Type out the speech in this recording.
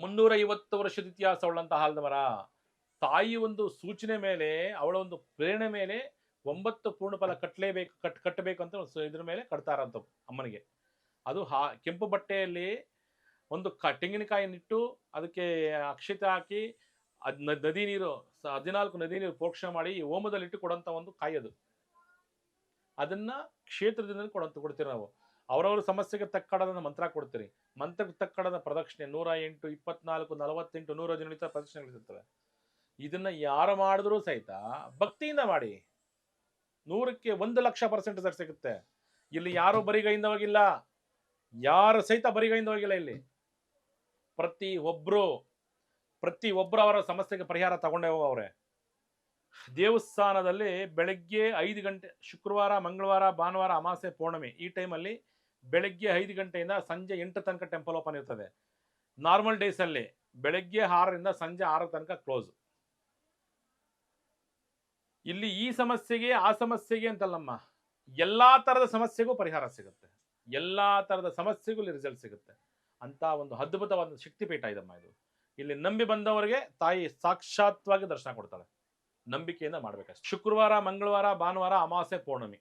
ಮುನ್ನೂರ ಐವತ್ತು ವರ್ಷದ ಇತಿಹಾಸ ಉಳ್ಳಂತಹ ಹಾಲದ ತಾಯಿ ಒಂದು ಸೂಚನೆ ಮೇಲೆ, ಅವಳ ಒಂದು ಪ್ರೇರಣೆ ಮೇಲೆ ಒಂಬತ್ತು ಪೂರ್ಣಫಲ ಕಟ್ಟಲೇಬೇಕು ಕಟ್, ಕಟ್ಟಬೇಕು ಅಂತ ಇದ್ರ ಮೇಲೆ ಕಟ್ತಾರಂತ ಅಮ್ಮನಿಗೆ. ಅದು ಹಾ, ಕೆಂಪು ಬಟ್ಟೆಯಲ್ಲಿ ಒಂದು ಕ ತೆಂಗಿನಕಾಯಿನಿಟ್ಟು ಅದಕ್ಕೆ ಅಕ್ಷತೆ ಹಾಕಿ ಅದ್ ನದಿ ನೀರು ಹದಿನಾಲ್ಕು ನದಿ ನೀರು ಪ್ರೋಕ್ಷಣೆ ಮಾಡಿ ಈ ಹೋಮದಲ್ಲಿಟ್ಟು ಕೊಡೋಂಥ ಒಂದು ಕಾಯಿ ಅದು. ಅದನ್ನ ಕ್ಷೇತ್ರದಿಂದ ಕೊಡಂತ ಕೊಡ್ತೀವಿ ನಾವು. ಅವರವರ ಸಮಸ್ಯೆಗೆ ತಕ್ಕಡದ ಮಂತ್ರ ಕೊಡ್ತೀರಿ. ಮಂತ್ರಕ್ಕೆ ತಕ್ಕಡದ ಪ್ರದಕ್ಷಿಣೆ ನೂರ ಎಂಟು, ಇಪ್ಪತ್ನಾಲ್ಕು, ನಲವತ್ತೆಂಟು, ನೂರ ಹದಿನೆಂಟು ಪ್ರದಕ್ಷಿಣೆಗಳಿರ್ತವೆ ಇದನ್ನ ಯಾರು ಮಾಡಿದ್ರೂ ಸಹಿತ ಭಕ್ತಿಯಿಂದ ಮಾಡಿ. ನೂರಕ್ಕೆ ಒಂದು ಲಕ್ಷ ಪರ್ಸೆಂಟ್ ಸರ್ ಸಿಗುತ್ತೆ. ಇಲ್ಲಿ ಯಾರು ಬರಿಗೈಯಿಂದ ಹೋಗಿಲ್ಲ? ಯಾರು ಸಹಿತ ಬರಿಗೈಯಿಂದ ಹೋಗಿಲ್ಲ ಇಲ್ಲಿ. ಪ್ರತಿ ಒಬ್ರು ಪ್ರತಿ ಒಬ್ರು ಅವರ ಸಮಸ್ಯೆಗೆ ಪರಿಹಾರ ತಗೊಂಡೇ ಹೋಗವ್ರೆ. ದೇವಸ್ಥಾನದಲ್ಲಿ ಬೆಳಗ್ಗೆ ಐದು ಗಂಟೆ, ಶುಕ್ರವಾರ, ಮಂಗಳವಾರ, ಭಾನುವಾರ ಅಮಾಸೆ ಪೌರ್ಣಮಿ ಈ ಟೈಮಲ್ಲಿ ಬೆಳಗ್ಗೆ ಐದು ಗಂಟೆಯಿಂದ ಸಂಜೆ ಎಂಟು ತನಕ ಟೆಂಪಲ್ ಓಪನ್ ಇರ್ತದೆ. ನಾರ್ಮಲ್ ಡೇಸಲ್ಲಿ ಬೆಳಗ್ಗೆ ಆರರಿಂದ ಸಂಜೆ ಆರ ತನಕ ಕ್ಲೋಸ್ ಇಲ್ಲಿ ಈ ಸಮಸ್ಯೆಗೆ, ಆ ಸಮಸ್ಯೆಗೆ ಅಂತಲ್ಲಮ್ಮ, ಎಲ್ಲಾ ತರದ ಸಮಸ್ಯೆಗೂ ಪರಿಹಾರ ಸಿಗುತ್ತೆ. ಎಲ್ಲಾ ತರದ ಸಮಸ್ಯೆಗೂ ಇಲ್ಲಿ ರಿಸಲ್ಟ್ ಸಿಗುತ್ತೆ. ಅಂತ ಒಂದು ಅದ್ಭುತವಾದ ಶಕ್ತಿಪೀಠ ಇದಮ್ಮ ಇದು. ಇಲ್ಲಿ ನಂಬಿ ಬಂದವರಿಗೆ ತಾಯಿ ಸಾಕ್ಷಾತ್ವಾಗಿ ದರ್ಶನ ಕೊಡ್ತಾಳೆ ನಂಬಿಕೆಯಿಂದ ಮಾಡಬೇಕಷ್ಟೆ. ಶುಕ್ರವಾರ, ಮಂಗಳವಾರ, ಭಾನುವಾರ ಅಮಾವಾಸ್ಯೆ ಪೌರ್ಣಮಿ.